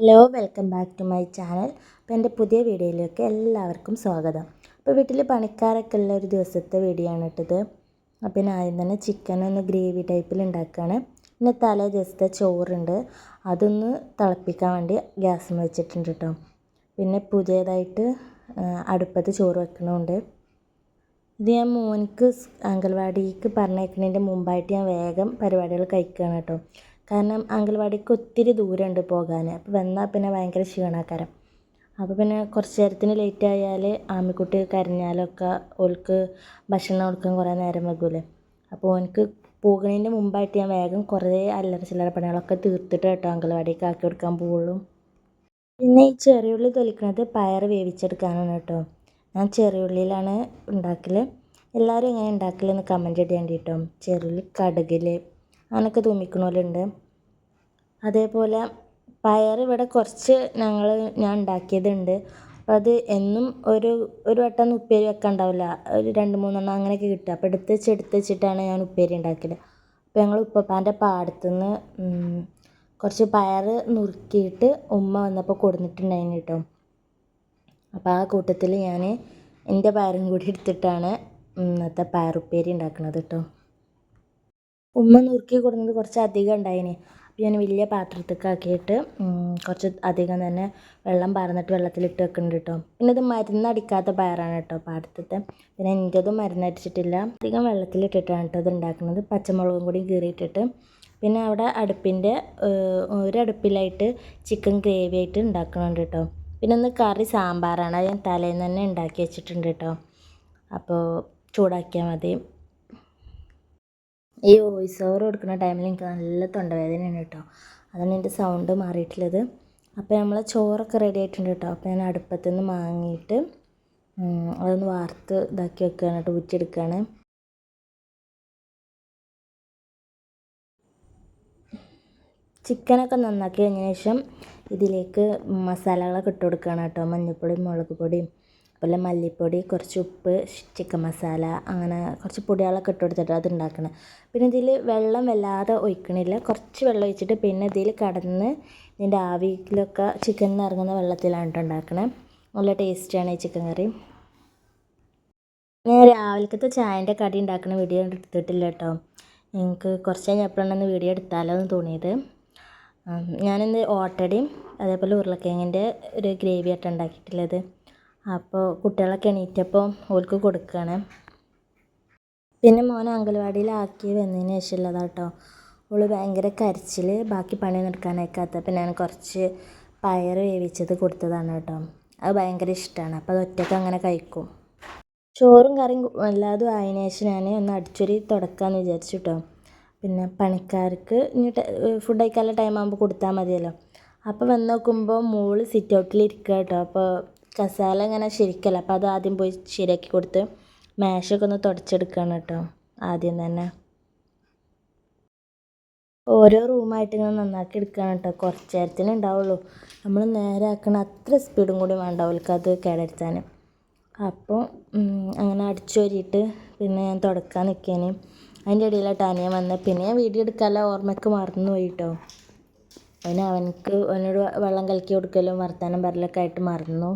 Hello welcome back to my channel. അപ്പോൾ എന്റെ പുതിയ വീഡിയോയിലേക്ക് എല്ലാവർക്കും സ്വാഗതം. അപ്പോൾ വീട്ടിൽ പണിക്കാരൊക്കെ ഉള്ള ഒരു ദിവസത്തെ വീഡിയോ ആണ് ഇട്ടത് അപ്പോൾ ഞാൻ ആദ്യം തന്നെ ചിക്കൻ ഒന്ന് ഗ്രേവി ടൈപ്പിൽ ഉണ്ടാക്കുകയാണ് പിന്നെ തലേ ദിവസത്തെ ചോറുണ്ട്. അതൊന്ന് തിളപ്പിക്കാൻ വേണ്ടി ഗ്യാസ് വെച്ചിട്ടുണ്ട് കേട്ടോ പിന്നെ പുതിയതായിട്ട് അടുപ്പത്ത് ചോറ് വെക്കണമുണ്ട് ഇത് ഞാൻ മോനിക്ക് അംഗൻവാടിക്ക് പറഞ്ഞേക്കുന്നതിന്റെ മുമ്പായിട്ട് ഞാൻ വേഗം പരിപാടികൾ കഴിക്കുകയാണ് കേട്ടോ കാരണം അംഗൻവാടിക്ക് ഒത്തിരി ദൂരമുണ്ട് പോകാൻ. അപ്പോൾ വന്നാൽ പിന്നെ ഭയങ്കര ക്ഷീണാക്കാരം. അപ്പോൾ പിന്നെ കുറച്ച് നേരത്തിന് ലേറ്റ് ആയാൽ ആമിക്കുട്ടി കരഞ്ഞാലൊക്കെ ഓൾക്ക് ഭക്ഷണം കൊടുക്കാൻ കുറേ നേരം വൈകൂലേ. അപ്പോൾ ഓനിക്ക് പോകുന്നതിന്റെ മുമ്പായിട്ട് ഞാൻ വേഗം കുറേ അല്ലറ ചില്ലറ പണികളൊക്കെ തീർത്തിട്ട് കേട്ടോ അംഗൻവാടിക്ക് ആക്കി കൊടുക്കാൻ പോവുള്ളൂ. പിന്നെ ഈ ചെറിയുള്ളി തൊലിക്കുന്നത് പയർ വേവിച്ചെടുക്കാനാണ് കേട്ടോ. ഞാൻ ചെറിയുള്ളിയിലാണ് ഉണ്ടാക്കൽ എല്ലാവരും എങ്ങനെ ഉണ്ടാക്കലെന്ന് കമന്റ് ചെയ്യേണ്ടി കേട്ടോ ചെറിയുള്ളി കടുകിൽ അങ്ങനെയൊക്കെ തൂമിക്കണോലുണ്ട്. അതേപോലെ പയർ ഇവിടെ കുറച്ച് ഞങ്ങൾ ഞാൻ ഉണ്ടാക്കിയതുണ്ട്. അപ്പോൾ അത് എന്നും ഒരു ഒരു വട്ടം ഉപ്പേരി വെക്കാൻ ഉണ്ടാവില്ല ഒരു രണ്ട് മൂന്നെണ്ണം അങ്ങനെയൊക്കെ കിട്ടുക അപ്പോൾ എടുത്ത് വെച്ച് എടുത്ത് വെച്ചിട്ടാണ് ഞാൻ ഉപ്പേരി ഉണ്ടാക്കൽ അപ്പോൾ ഞങ്ങൾ ഉപ്പപ്പാന്റെ പാടത്തുനിന്ന് കുറച്ച് പയർ നുറുക്കിയിട്ട് ഉമ്മ വന്നപ്പോൾ കൊടുന്നിട്ടുണ്ടായിരുന്നു കേട്ടോ. അപ്പോൾ ആ കൂട്ടത്തിൽ ഞാൻ എന്റെ പയറും കൂടി എടുത്തിട്ടാണ് ഇന്നത്തെ പയറുപ്പേരി ഉണ്ടാക്കുന്നത് കേട്ടോ. ഉമ്മ നുറുക്കി കൊടുക്കുന്നത് കുറച്ച് അധികം ഉണ്ടായിന്. അപ്പോൾ ഞാൻ വലിയ പാത്രത്തേക്കാക്കിയിട്ട് കുറച്ച് അധികം തന്നെ വെള്ളം പാർന്നിട്ട് വെള്ളത്തിലിട്ട് വെക്കുന്നുണ്ട് കേട്ടോ പിന്നെ ഇത് മരുന്നടിക്കാത്ത പയറാണ് കേട്ടോ പാടത്തത്തെ പിന്നെ എന്റെതും മരുന്നടിച്ചിട്ടില്ല അധികം വെള്ളത്തിലിട്ടിട്ടാണ് കേട്ടോ ഇത് ഉണ്ടാക്കുന്നത്. പച്ചമുളകും കൂടി കീറിയിട്ടിട്ട്. പിന്നെ അവിടെ അടുപ്പിന്റെ ഒരു അടുപ്പിലായിട്ട് ചിക്കൻ ഗ്രേവി ആയിട്ട് ഉണ്ടാക്കുന്നുണ്ട് കേട്ടോ പിന്നെ ഒന്ന് കറി സാമ്പാറാണ്. അത് ഞാൻ തലേന്ന് തന്നെ ഉണ്ടാക്കി വെച്ചിട്ടുണ്ട് കേട്ടോ അപ്പോൾ ചൂടാക്കിയാൽ മതി. ഈ വോയിസ് ഓവർ കൊടുക്കുന്ന ടൈമിൽ എനിക്ക് നല്ല തൊണ്ടവേദനയാണ് കേട്ടോ. അതാണ് എന്റെ സൗണ്ട് മാറിയിട്ടുള്ളത്. അപ്പോൾ നമ്മൾ ചോറൊക്കെ റെഡി ആയിട്ടുണ്ട് കേട്ടോ. അപ്പോൾ ഞാൻ അടുപ്പത്തു നിന്ന് വാങ്ങിയിട്ട് അതൊന്ന് വാർത്ത് ഇതാക്കി വെക്കുകയാണ് കേട്ടോ ഊറ്റിയെടുക്കുകയാണ് ചിക്കനൊക്കെ നന്നാക്കി കഴിഞ്ഞ ശേഷം ഇതിലേക്ക് മസാലകളൊക്കെ ഇട്ട് കൊടുക്കുകയാണ് കേട്ടോ. മഞ്ഞൾപ്പൊടിയും മുളക് പൊടിയും അതുപോലെ മല്ലിപ്പൊടി കുറച്ച് ഉപ്പ് ചിക്കൻ മസാല അങ്ങനെ കുറച്ച് പൊടികളൊക്കെ ഇട്ട് കൊടുത്തിട്ട് അത് ഉണ്ടാക്കണം. പിന്നെ ഇതിൽ വെള്ളം വല്ലാതെ ഒഴിക്കണില്ല. കുറച്ച് വെള്ളം ഒഴിച്ചിട്ട് പിന്നെ ഇതിൽ കടന്ന് ഇതിന്റെ ആവിയിലൊക്കെ ചിക്കൻ ഇറങ്ങുന്ന വെള്ളത്തിലാണ് കേട്ടോ നല്ല ടേസ്റ്റിയാണ് ഈ ചിക്കൻ കറി. ഞാൻ രാവിലത്തെ ചായന്റെ കടി ഉണ്ടാക്കുന്ന വീഡിയോ എടുത്തിട്ടില്ല കേട്ടോ. എനിക്ക് കുറച്ച് കഴിഞ്ഞപ്പോഴാണ് വീഡിയോ എടുത്താലോ എന്ന് തോന്നിയത്. ഞാനിന്ന് ഓട്ടടയും അതേപോലെ ഉരുളക്കിഴങ്ങിന്റെ ഒരു ഗ്രേവി ആയിട്ട് ഉണ്ടാക്കിയിട്ടുള്ളത്. അപ്പോൾ കുട്ടികളൊക്കെ എണീറ്റപ്പോൾ ഓൾക്ക് കൊടുക്കുകയാണ് പിന്നെ മോനെ അംഗൻവാടിയിലാക്കി വന്നതിന് ശേഷമുള്ളതാണ് കേട്ടോ ഓൾ ഭയങ്കര കരച്ചിൽ ബാക്കി പണിയൊന്നും എടുക്കാൻ പിന്നെ ഞാൻ കുറച്ച് പയർ വേവിച്ചത് കൊടുത്തതാണ് കേട്ടോ അത് ഭയങ്കര ഇഷ്ടമാണ് അപ്പോൾ അത് ഒറ്റയ്ക്ക് അങ്ങനെ കഴിക്കും. ചോറും കറിയും എല്ലാതും ആയതിനു ശേഷം ഞാൻ ഒന്ന് അടിച്ചൊരി തുടക്കാമെന്ന് വിചാരിച്ചു കേട്ടോ പിന്നെ പണിക്കാർക്ക് ഇനി ഫുഡ് കഴിക്കാനുള്ള ടൈം ആകുമ്പോൾ കൊടുത്താൽ മതിയല്ലോ. അപ്പോൾ വന്ന് നോക്കുമ്പോൾ മോൾ സിറ്റ് ഔട്ടിൽ കേട്ടോ അപ്പോൾ കസാല ഇങ്ങനെ ശരിക്കല്ല. അപ്പോൾ അത് ആദ്യം പോയി ശരിയാക്കി കൊടുത്ത് മാഷൊക്കെ ഒന്ന് തുടച്ചെടുക്കുകയാണ് കേട്ടോ ആദ്യം തന്നെ. ഓരോ റൂമായിട്ട് ഇങ്ങനെ നന്നാക്കി എടുക്കുകയാണ് കേട്ടോ. കുറച്ച് നേരത്തിനേ ഉണ്ടാവുള്ളൂ. നമ്മൾ നേരെ ആക്കണ അത്ര സ്പീഡും കൂടി വേണ്ട അവൾക്ക് അത് കേടരുത്താൻ അപ്പോൾ അങ്ങനെ അടിച്ചോരിയിട്ട് പിന്നെ ഞാൻ തുടക്കാൻ നിൽക്കേന് അതിന്റെ ഇടയിലായിട്ട് അനിയൻ വന്ന്. പിന്നെ ഞാൻ വീഡിയോ എടുക്കാനുള്ള ഓർമ്മയ്ക്ക് മറന്നു പോയി കേട്ടോ. പിന്നെ അവനക്ക് അവനോട് വെള്ളം കലക്കി കൊടുക്കലും വർത്താനം പറയലൊക്കെ ആയിട്ട് മറന്നു.